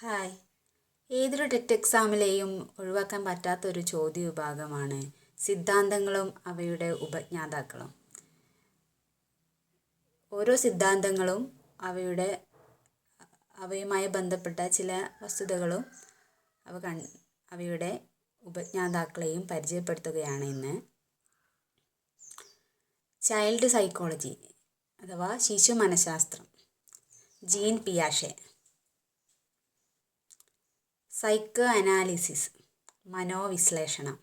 Hi. ഏതൊരു TET എക്സാമിലെയും ഒഴിവാക്കാൻ പറ്റാത്തൊരു ചോദ്യ വിഭാഗമാണ് സിദ്ധാന്തങ്ങളും അവയുടെ ഉപജ്ഞാതാക്കളും. ഓരോ സിദ്ധാന്തങ്ങളും അവയുടെ അവയുമായി ബന്ധപ്പെട്ട ചില വസ്തുതകളും അവ കൺ അവയുടെ ഉപജ്ഞാതാക്കളെയും പരിചയപ്പെടുത്തുകയാണ് ഇന്ന്. ചൈൽഡ് സൈക്കോളജി അഥവാ ശിശു മനഃശാസ്ത്രം ജീൻ പിയാഷെ. സൈക്കോ അനാലിസിസ് മനോവിശ്ലേഷണം.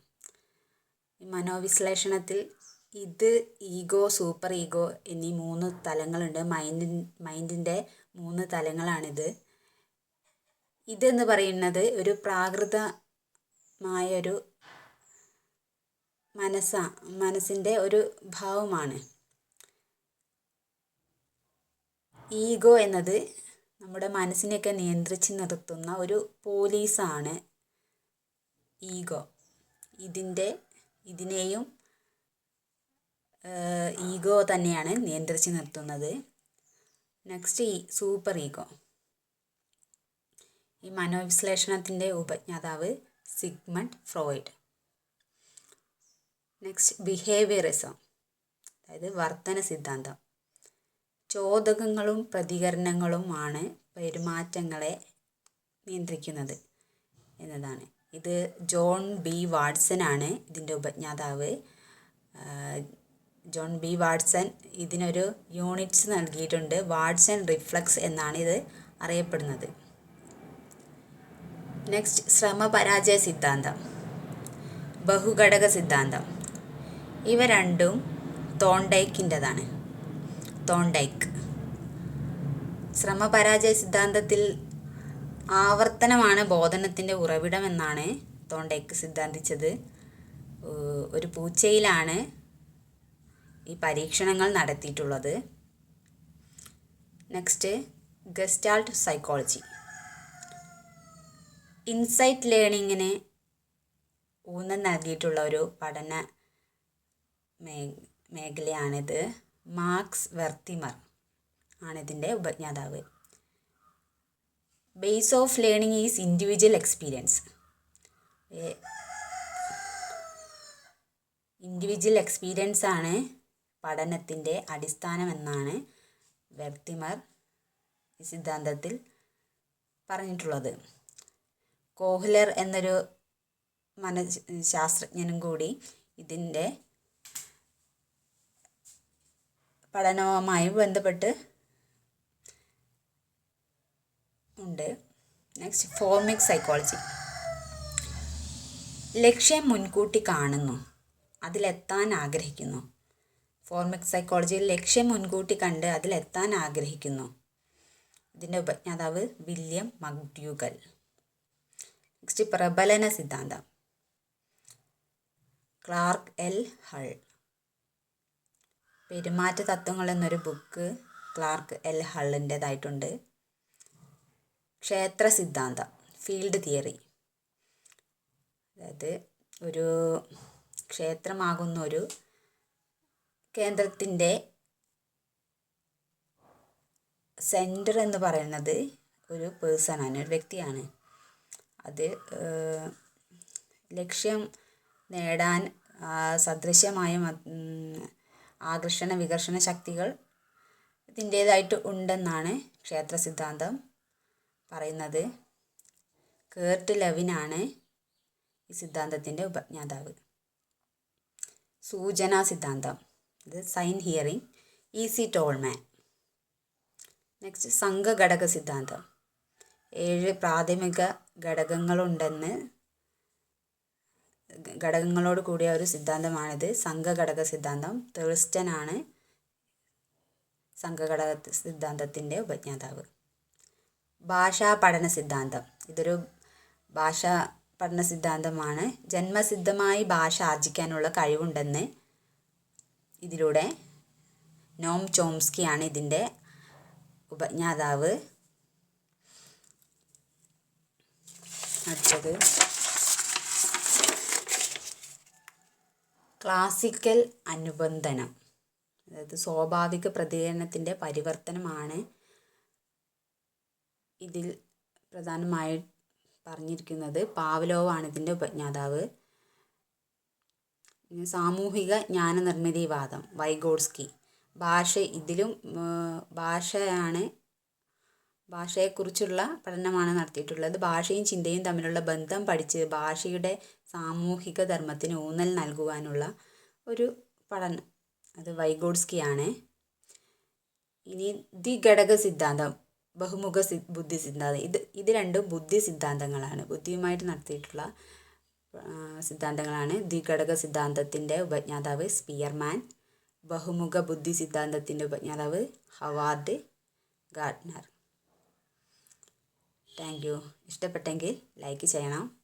ഈ മനോവിശ്ലേഷണത്തിൽ ഇത് ഈഗോ സൂപ്പർ ഈഗോ എന്നീ മൂന്ന് തലങ്ങളുണ്ട്. മൈൻഡി മൈൻഡിന്റെ മൂന്ന് തലങ്ങളാണിത്. ഇതെന്ന് പറയുന്നത് ഒരു പ്രാകൃതമായ ഒരു മനസ്സാ മനസ്സിന്റെ ഒരു ഭാവമാണ്. ഈഗോ എന്നത് നമ്മുടെ മനസ്സിനെയൊക്കെ നിയന്ത്രിച്ച് നിർത്തുന്ന ഒരു പോലീസാണ് ഈഗോ. ഇതിന്റെ ഇതിനെയും ഈഗോ തന്നെയാണ് നിയന്ത്രിച്ച് നിർത്തുന്നത്. നെക്സ്റ്റ് ഈ സൂപ്പർ ഈഗോ. ഈ മനോവിശ്ലേഷണത്തിന്റെ ഉപജ്ഞാതാവ് സിഗ്മണ്ട് ഫ്രോയിഡ്. നെക്സ്റ്റ് ബിഹേവിയറിസം അതായത് വർത്തന സിദ്ധാന്തം. ചോദകങ്ങളും പ്രതികരണങ്ങളുമാണ് പെരുമാറ്റങ്ങളെ നിയന്ത്രിക്കുന്നത് എന്നതാണ്. ഇത് ജോൺ ബി വാട്സൺ ആണ് ഇതിന്റെ ഉപജ്ഞാതാവ്. ജോൺ ബി വാട്സൺ ഇതിനൊരു യൂണിറ്റ്സ് നൽകിയിട്ടുണ്ട്. വാട്സൺ റിഫ്ലക്സ് എന്നാണ് ഇത് അറിയപ്പെടുന്നത്. നെക്സ്റ്റ് ശ്രമപരാജയ സിദ്ധാന്തം. ബഹുഘടക സിദ്ധാന്തം. ഇവ രണ്ടും തോണ്ടൈക്കിന്റെതാണ്. തോണ്ടൈക്ക് ശ്രമപരാജയ സിദ്ധാന്തത്തിൽ ആവർത്തനമാണ് ബോധനത്തിന്റെ ഉറവിടമെന്നാണ് തോണ്ടൈക്ക് സിദ്ധാന്തിച്ചത്. ഒരു പൂച്ചയിലാണ് ഈ പരീക്ഷണങ്ങൾ നടത്തിയിട്ടുള്ളത്. നെക്സ്റ്റ് ഗസ്റ്റാൾട്ട് സൈക്കോളജി ഇൻസൈറ്റ് ലേണിങ്ങിന് ഊന്നൽ നൽകിയിട്ടുള്ള ഒരു പഠന മേ മേഖലയാണിത്. മാർക്സ് വെർത്തിമർ ആണിതിന്റെ ഉപജ്ഞാതാവ്. Base of learning is individual experience individual experience ആണ് പഠനത്തിന്റെ അടിസ്ഥാനമെന്നാണ് വെർത്തിമർ ഈ സിദ്ധാന്തത്തിൽ പറഞ്ഞിട്ടുള്ളത്. കോഹ്ലർ എന്നൊരു മനഃശാസ്ത്രജ്ഞനും കൂടി ഇതിന്റെ പഠനവുമായി ബന്ധപ്പെട്ട് ഉണ്ട്. നെക്സ്റ്റ് ഫോമിക് സൈക്കോളജി ലക്ഷ്യം മുൻകൂട്ടി കാണുന്നു. അതിലെത്താൻ ആഗ്രഹിക്കുന്നു. ഫോർമിക് സൈക്കോളജിയിൽ ലക്ഷ്യം മുൻകൂട്ടി കണ്ട് അതിലെത്താൻ ആഗ്രഹിക്കുന്നു. ഇതിന്റെ ഉപജ്ഞാതാവ് വില്യം മഗ്ഡ്യൂഗൽ. നെക്സ്റ്റ് പ്രബലന സിദ്ധാന്തം. Clark L Hull. പെരുമാറ്റ തത്വങ്ങൾ എന്നൊരു ബുക്ക് ക്ലാർക്ക് എൽ ഹള്ളിന്റെതായിട്ടുണ്ട്. ക്ഷേത്ര സിദ്ധാന്തം ഫീൽഡ് തിയറി അതായത് ഒരു ക്ഷേത്രമാകുന്ന ഒരു കേന്ദ്രത്തിന്റെ സെന്റർ എന്ന് പറയുന്നത് ഒരു പേഴ്സണാണ് ഒരു വ്യക്തിയാണ്. അത് ലക്ഷ്യം നേടാൻ സദൃശ്യമായ ആകർഷണ വികർഷണ ശക്തികൾ ഇതിന്റേതായിട്ട് ഉണ്ടെന്നാണ് ക്ഷേത്ര സിദ്ധാന്തം പറയുന്നത്. കേർട്ട് ലെവിനാണ് ഈ സിദ്ധാന്തത്തിന്റെ ഉപജ്ഞാതാവ്. സൂചനാ സിദ്ധാന്തം. ഇത് sign learning E C Tolman. Next സംഘഘടക സിദ്ധാന്തം. ഏഴ് പ്രാഥമിക ഘടകങ്ങളുണ്ടെന്ന് ഘടകങ്ങളോട് കൂടിയ ഒരു സിദ്ധാന്തമാണിത്. സംഘഘടക സിദ്ധാന്തം. തേഴ്സ്റ്റൻ ആണ് സംഘഘടക സിദ്ധാന്തത്തിന്റെ ഉപജ്ഞാതാവ്. ഭാഷാ പഠന സിദ്ധാന്തം. ഇതൊരു ഭാഷാ പഠന സിദ്ധാന്തമാണ്. ജന്മസിദ്ധമായി ഭാഷ ആർജിക്കാനുള്ള കഴിവുണ്ടെന്ന് ഇതിലൂടെ നോം ചോംസ്കിയാണ് ഇതിന്റെ ഉപജ്ഞാതാവ്. അടുത്തത് ക്ലാസിക്കൽ അനുബന്ധനം അതായത് സ്വാഭാവിക പ്രതികരണത്തിന്റെ പരിവർത്തനമാണ് ഇതിൽ പ്രധാനമായി പറഞ്ഞിരിക്കുന്നത്. പാവലോവാണ് ഇതിന്റെ ഉപജ്ഞാതാവ്. സാമൂഹിക ജ്ഞാനനിർമ്മിതിവാദം വൈഗോഡ്സ്കി. ഭാഷ ഇതിലും ഭാഷയാണ് ഭാഷയെക്കുറിച്ചുള്ള പഠനമാണ് നടത്തിയിട്ടുള്ളത്. ഭാഷയും ചിന്തയും തമ്മിലുള്ള ബന്ധം പഠിച്ച് ഭാഷയുടെ സാമൂഹിക ധർമ്മത്തിന് ഊന്നൽ നൽകുവാനുള്ള ഒരു പഠനം. അത് വൈഗോഡ്സ്കി ആണ് ഇനി ദ്വിഘടക സിദ്ധാന്തം ബഹുമുഖ സി ബുദ്ധി സിദ്ധാന്തം. ഇത് ഇത് രണ്ടും ബുദ്ധി സിദ്ധാന്തങ്ങളാണ്. ബുദ്ധിയുമായിട്ട് നടത്തിയിട്ടുള്ള സിദ്ധാന്തങ്ങളാണ്. ദ്വിഘടക സിദ്ധാന്തത്തിന്റെ ഉപജ്ഞാതാവ് സ്പിയർമാൻ ബഹുമുഖ ബുദ്ധി സിദ്ധാന്തത്തിന്റെ ഉപജ്ഞാതാവ് ഹവാർഡ് ഗാർഡ്നർ താങ്ക് യു. ഇഷ്ടപ്പെട്ടെങ്കിൽ ലൈക്ക് ചെയ്യണം.